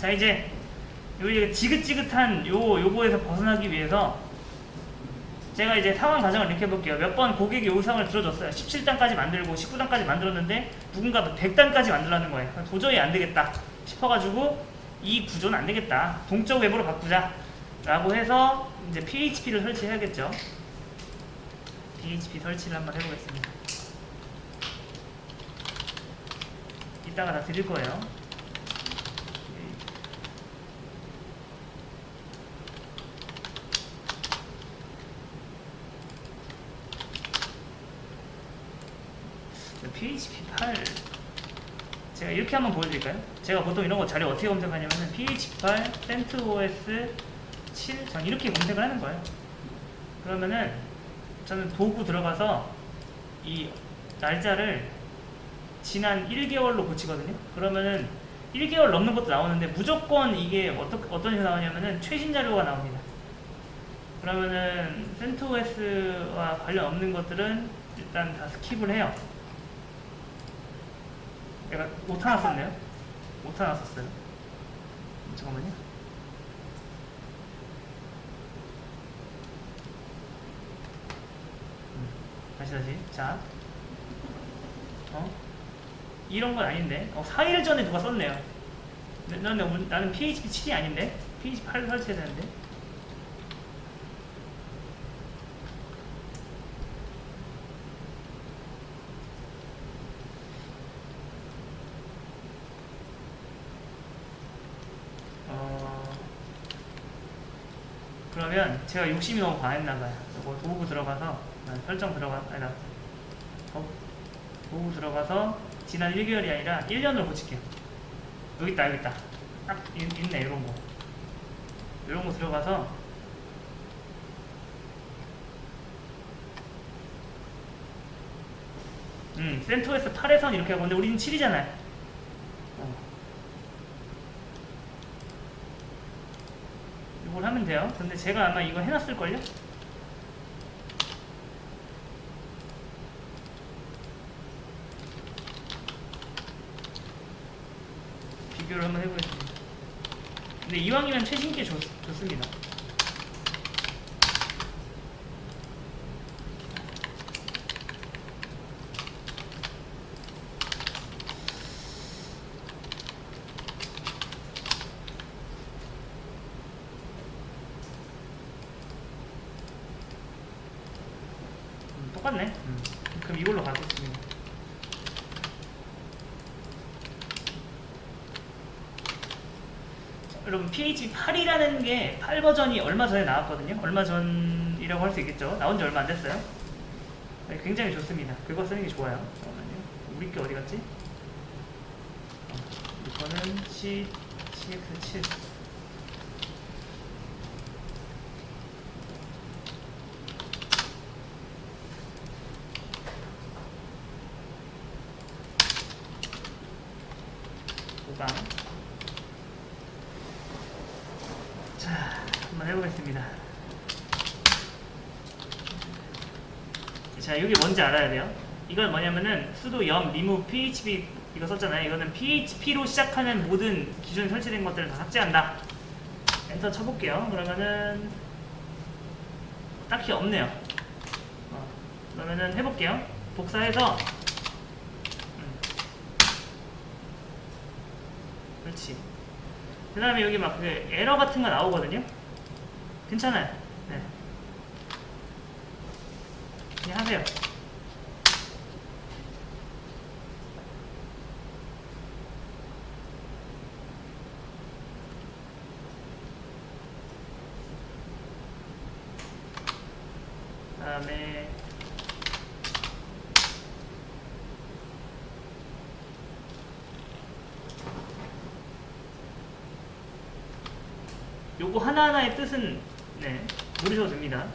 자 이제 요 지긋지긋한 요 요거에서 벗어나기 위해서 제가 이제 상황 과정을 이렇게 해볼게요. 몇 번 고객이 요상을 들어줬어요. 17단까지 만들고 19단까지 만들었는데 누군가 100단까지 만들라는 거예요. 도저히 안 되겠다 싶어가지고 이 구조는 안 되겠다. 동적 웹으로 바꾸자. 라고 해서 이제 PHP를 설치해야겠죠. PHP 설치를 한번 해보겠습니다. 이따가 다 드릴 거예요. PHP 8 제가 이렇게 한번 보여드릴까요? 제가 보통 이런 거 자료 어떻게 검색하냐면은 PHP 8 CentOS 7 전 이렇게 검색을 하는 거예요. 그러면은 저는 도구 들어가서 이 날짜를 지난 1개월로 고치거든요. 그러면은 1개월 넘는 것도 나오는데 무조건 이게 어떤 어떤 식으로 나오냐면은 최신 자료가 나옵니다. 그러면은 CentOS와 관련 없는 것들은 일단 다 스킵을 해요. 내가 오타 났었네요. 오타 났었어요. 잠깐만요. 음, 다시 다시. 자. 어? 이런 건 아닌데. 어, 4일 전에 누가 썼네요. 나- 나는, 운- 나는 PHP 7이 아닌데? PHP 8을 설치해야 되는데? 그러면 제가 욕심이 너무 과했나봐요. 이거 도구 들어가서, 아, 설정 들어가, 아니, 나, 어, 도구 들어가서 지난 1개월이 아니라 1년으로 고칠게요. 여기 있다, 여기 있다. 딱 있, 있네, 이런 거. 이런 거 들어가서 음, 센터에서 8에선 이렇게 하고 근데 우리는 7이잖아요. 어. 이걸 하면 돼요. 근데 제가 아마 이거 해놨을걸요? 비교를 한번 해보겠습니다. 근데 이왕이면 최신 게 좋, 좋습니다. 음, 똑같네. 음. 그럼 이걸로 가겠습니다. 여러분 PHP 8이라는 게 8 버전이 얼마 전에 나왔거든요. 얼마 전이라고 할 수 있겠죠. 나온 지 얼마 안 됐어요. 네, 굉장히 좋습니다. 그거 쓰는 게 좋아요. 잠깐만요. 우리 게 어디 갔지? 어, 이거는 C, CX7. 보강. 자, 한번 해보겠습니다. 자, 여기 뭔지 알아야 돼요. 이건 뭐냐면은 sudo yum remove php 이거 썼잖아요. 이거는 php로 시작하는 모든 기존에 설치된 것들을 다 삭제한다. 엔터 쳐볼게요. 그러면은 딱히 없네요. 어, 그러면은 해볼게요. 복사해서 음. 그렇지. 그 다음에 여기 막 그 에러 같은 거 나오거든요. 괜찮아요. 네. 그냥 하세요. 그다음에 요거 하나하나의 뜻은 네 모르셔도 됩니다.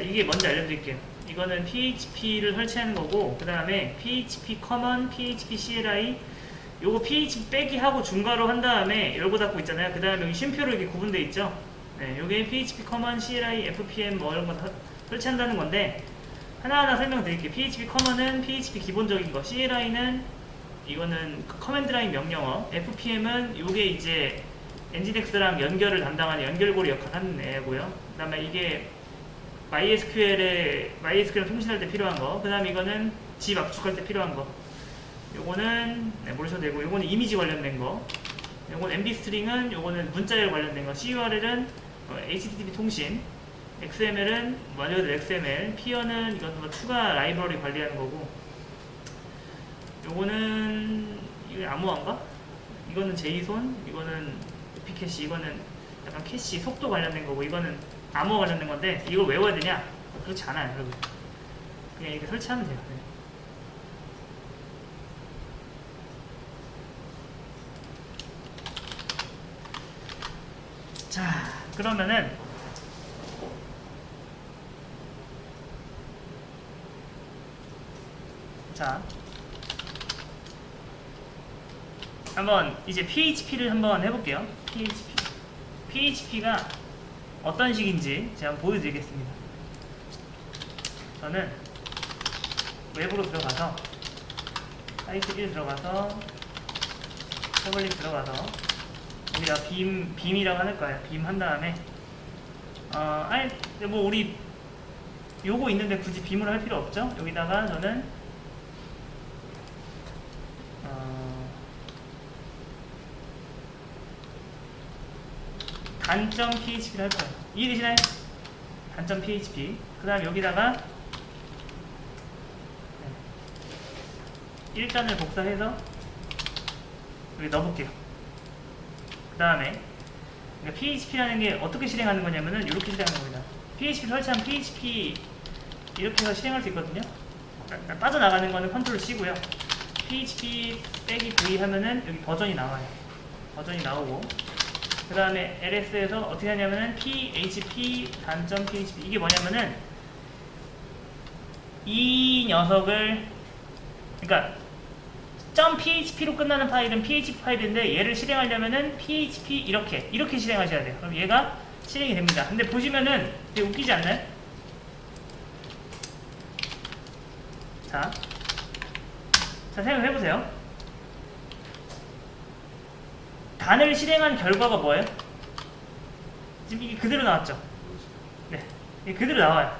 자 이게 뭔지 알려드릴게요. 이거 이거는 PHP를 설치하는 거고 그 다음에 PHP common, PHP CLI 요거 PHP 빼기 하고 중괄호 한 다음에 열고 닫고 있잖아요. 그 다음에 여기 쉼표로 이렇게 구분돼 있죠. 네, 요게 PHP common, CLI, FPM 뭐 이런 거 다 설치한다는 건데 하나하나 설명드릴게요. PHP common은 PHP 기본적인 거, CLI는 이거는 커맨드 라인 명령어, FPM은 요게 이제 엔진엑스랑 연결을 담당하는 연결고리 역할 하는 애고요. 그 다음에 이게 MySQL에 MySQL 통신할 때 필요한 거. 그다음에 이거는 집 압축할 때 필요한 거. 요거는 네, 모르셔도 되고 요거는 이미지 관련된 거. 요거는 MB 스트링은 요거는 문자열 관련된 거. CURL은 어, HTTP 통신. XML은 말 그대로 XML. 피어는 이것도 뭐 추가 라이브러리 관리하는 거고. 요거는 이거 암호화인가? 이거는 제이손, 이거는 오피캐시, 이거는 약간 캐시 속도 관련된 거고 이거는 암호 관련된 건데 이걸 외워야 되냐? 그렇지 않아요, 여러분. 그냥 이렇게 설치하면 돼요. 네. 자, 그러면은 자, 한번 이제 PHP를 한번 해볼게요. PHP. PHP가 어떤 식인지 제가 한번 보여드리겠습니다. 저는 웹으로 들어가서 사이트 1 들어가서 태블릿 들어가서 여기다 빔 빔이라고 하는 거예요. 빔 한 다음에 어 아니 뭐 우리 요거 있는데 굳이 빔으로 할 필요 없죠. 여기다가 저는 단점 PHP를 할 거예요. 이해되시나요? 단점 PHP. 그 다음 여기다가 네. 1단을 복사해서 여기 넣어볼게요. 그 다음에 PHP라는 게 어떻게 실행하는 거냐면은 이렇게 실행하는 겁니다. PHP 설치한 PHP 이렇게 해서 실행할 수 있거든요. 그러니까 빠져나가는 거는 컨트롤 C고요. PHP 빼기 V 하면은 여기 버전이 나와요. 버전이 나오고 그 다음에 LS에서 어떻게 하냐면은 PHP 단점 PHP 이게 뭐냐면은 이 녀석을 그러니까 .php로 끝나는 파일은 PHP 파일인데 얘를 실행하려면은 PHP 이렇게 이렇게 실행하셔야 돼요. 그럼 얘가 실행이 됩니다. 근데 보시면은 되게 웃기지 않나요? 자, 자 생각해 보세요. 단을 실행한 결과가 뭐예요? 지금 이게 그대로 나왔죠? 네, 이게 그대로 나와요.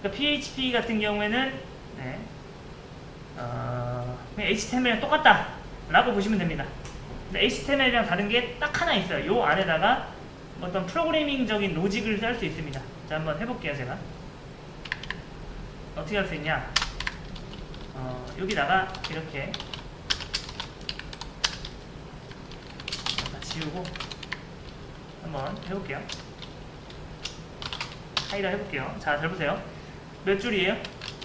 그러니까 PHP 같은 경우에는 네, 어, HTML이랑 똑같다 라고 보시면 됩니다. 근데 HTML이랑 다른 게 딱 하나 있어요. 요 안에다가 어떤 프로그래밍적인 로직을 짤 수 있습니다. 자, 한번 해볼게요, 제가. 어떻게 할 수 있냐? 어, 여기다가 이렇게 다 지우고 한번 해볼게요. 하이라 해볼게요. 자, 잘 보세요. 몇 줄이에요?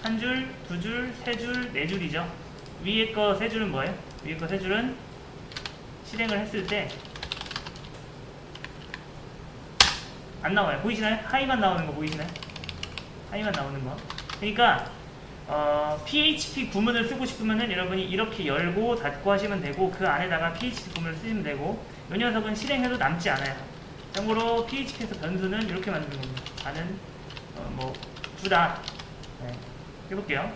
한 줄, 두 줄, 세 줄, 네 줄이죠. 위에 거 세 줄은 뭐예요? 위에 거 세 줄은 실행을 했을 때 안 나와요. 보이시나요? 하이만 나오는 거 보이시나요? 하이만 나오는 거. 그러니까 어, PHP 구문을 쓰고 싶으면은 여러분이 이렇게 열고 닫고 하시면 되고 그 안에다가 PHP 구문을 쓰시면 되고 이 녀석은 실행해도 남지 않아요. 참고로 PHP에서 변수는 이렇게 만드는 겁니다. 나는 어, 뭐 두다 네. 해볼게요.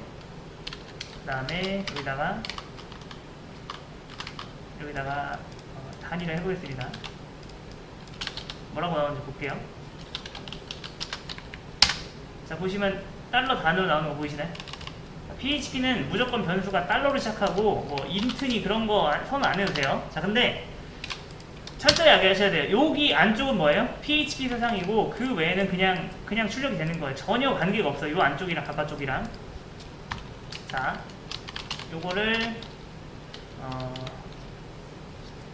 그 다음에 여기다가 여기다가 어, 단위를 해보겠습니다. 뭐라고 나오는지 볼게요. 자 보시면 달러 단어로 나오는 거 보이시나요? PHP는 무조건 변수가 달러로 시작하고 뭐 인트니 그런 거 선언 안 해도 돼요. 자 근데 철저히 알아셔야 돼요. 여기 안쪽은 뭐예요? PHP 세상이고 그 외에는 그냥 그냥 출력이 되는 거예요. 전혀 관계가 없어요. 요 안쪽이랑 바깥쪽이랑. 자, 요거를 어,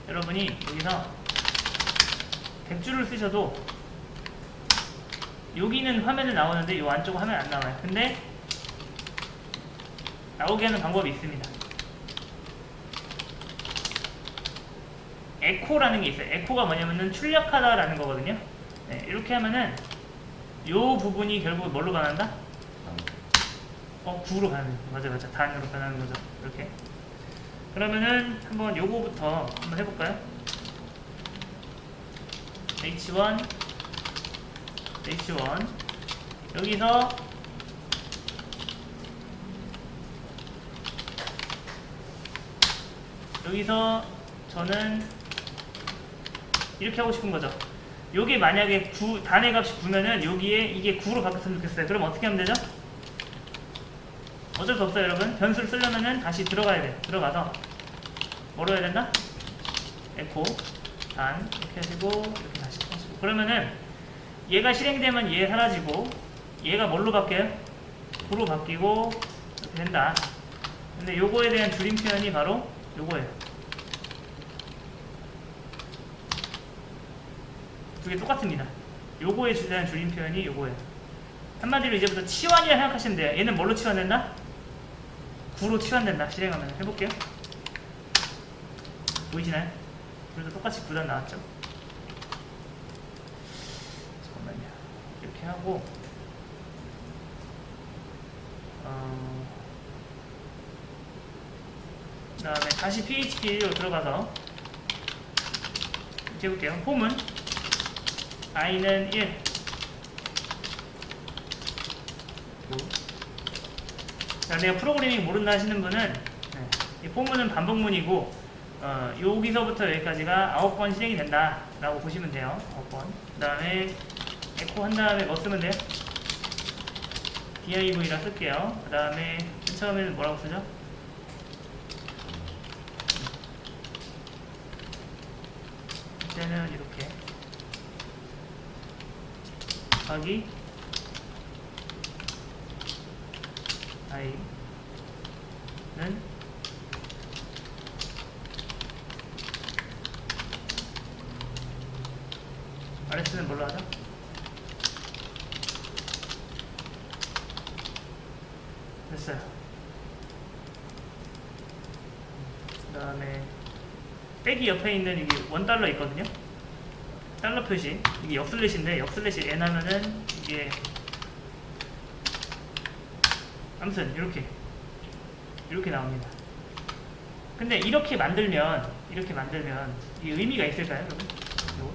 여러분이 여기서 100줄을 쓰셔도 여기는 화면에 나오는데 요 안쪽은 화면 안 나와요. 근데 나오게 하는 방법이 있습니다. 에코라는 게 있어요. 에코가 뭐냐면은 출력하다라는 거거든요. 네, 이렇게 하면은 요 부분이 결국 뭘로 변한다? 어 9로 가는 거 맞아 맞아 단으로 변하는 거죠 이렇게 그러면은 한번 요거부터 한번 해볼까요? H1 H1 여기서 여기서 저는 이렇게 하고 싶은 거죠. 요게 만약에 9, 단의 값이 9면은 여기에 이게 9로 바뀌었으면 좋겠어요. 그럼 어떻게 하면 되죠? 어쩔 수 없어요, 여러분. 변수를 쓰려면은 다시 들어가야 돼. 들어가서 뭐로 해야 된다? 에코, 단, 이렇게 하시고, 이렇게 다시 하시고. 그러면은 얘가 실행되면 얘 사라지고, 얘가 뭘로 바뀌어요? 9로 바뀌고, 이렇게 된다. 근데 요거에 대한 줄임 표현이 바로 요거예요. 두개 똑같습니다. 요거에 대한 줄임 표현이 요거예요. 한마디로 이제부터 치환이라 생각하시면 돼요. 얘는 뭘로 치환된다? 9로 치환된다. 실행하면 해볼게요. 보이시나요? 둘다 똑같이 9단 나왔죠? 잠깐만요. 이렇게 하고 어, 그 다음에 다시 PHP로 들어가서 이렇게 해볼게요. 홈은 i는 1 자, 내가 프로그래밍 모른다 하시는 분은 네, 이 포문은 반복문이고 어, 여기서부터 여기까지가 9번 실행이 된다 라고 보시면 돼요. 9번. 그 다음에 에코 한 다음에 뭐 쓰면 돼요? div라 쓸게요. 그 다음에 맨 처음에는 뭐라고 쓰죠? 이때는 이렇게 곱하기 i는 RS는 뭘로 하죠? 됐어요. 그 다음에 빼기 옆에 있는 이게 원 달러 있거든요. 달러 표시 이게 역슬래시인데 역슬래시 n 하면은 이게 아무튼 이렇게 이렇게 나옵니다. 근데 이렇게 만들면 이렇게 만들면 이 의미가 있을까요? 요거?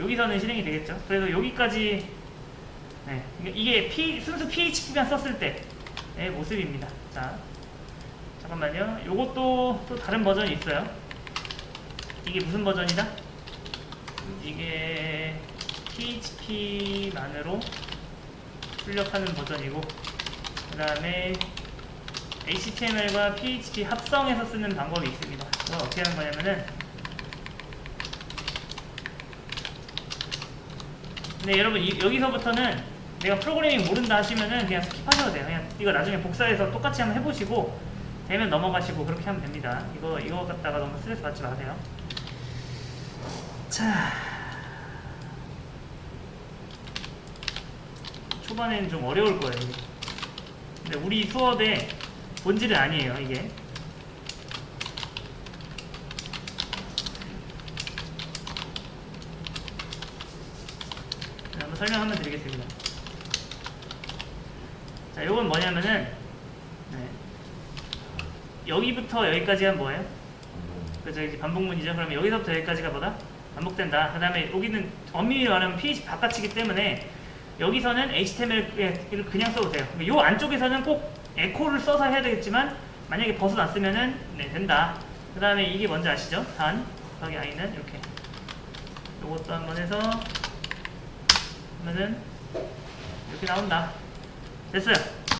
여기 서는 실행이 되겠죠. 그래서 여기까지 네, 이게 P, 순수 PHP만 썼을 때의 모습입니다. 자, 잠깐만요. 요것도 또 다른 버전이 있어요. 이게 무슨 버전이다? 이게 PHP만으로 출력하는 버전이고 그 다음에 HTML과 PHP 합성해서 쓰는 방법이 있습니다. 그건 어떻게 하는 거냐면은 근데 여러분 이- 여기서부터는 내가 프로그래밍 모른다 하시면은 그냥 스킵하셔도 돼요. 그냥 이거 나중에 복사해서 똑같이 한번 해보시고 되면 넘어가시고 그렇게 하면 됩니다. 이거 이거 갖다가 너무 스트레스 받지 마세요. 자 초반에는 좀 어려울 거예요. 근데 우리 수업의 본질은 아니에요. 이게 자, 한번 설명 한번 드리겠습니다. 자, 요건 뭐냐면은 네. 여기부터 여기까지가 뭐예요? 그죠 이제 반복문이죠. 그러면 여기서부터 여기까지가 뭐다? 반복된다. 그 다음에 여기는 엄밀히 말하면 PHP 바깥이기 때문에 여기서는 HTML을 그냥 써도 돼요. 이 안쪽에서는 꼭 에코를 써서 해야 되겠지만 만약에 벗어났으면은 네, 된다. 그 다음에 이게 뭔지 아시죠? 단 곱하기 i는 이렇게 요것도 한번 해서 하면은 이렇게 나온다. 됐어요.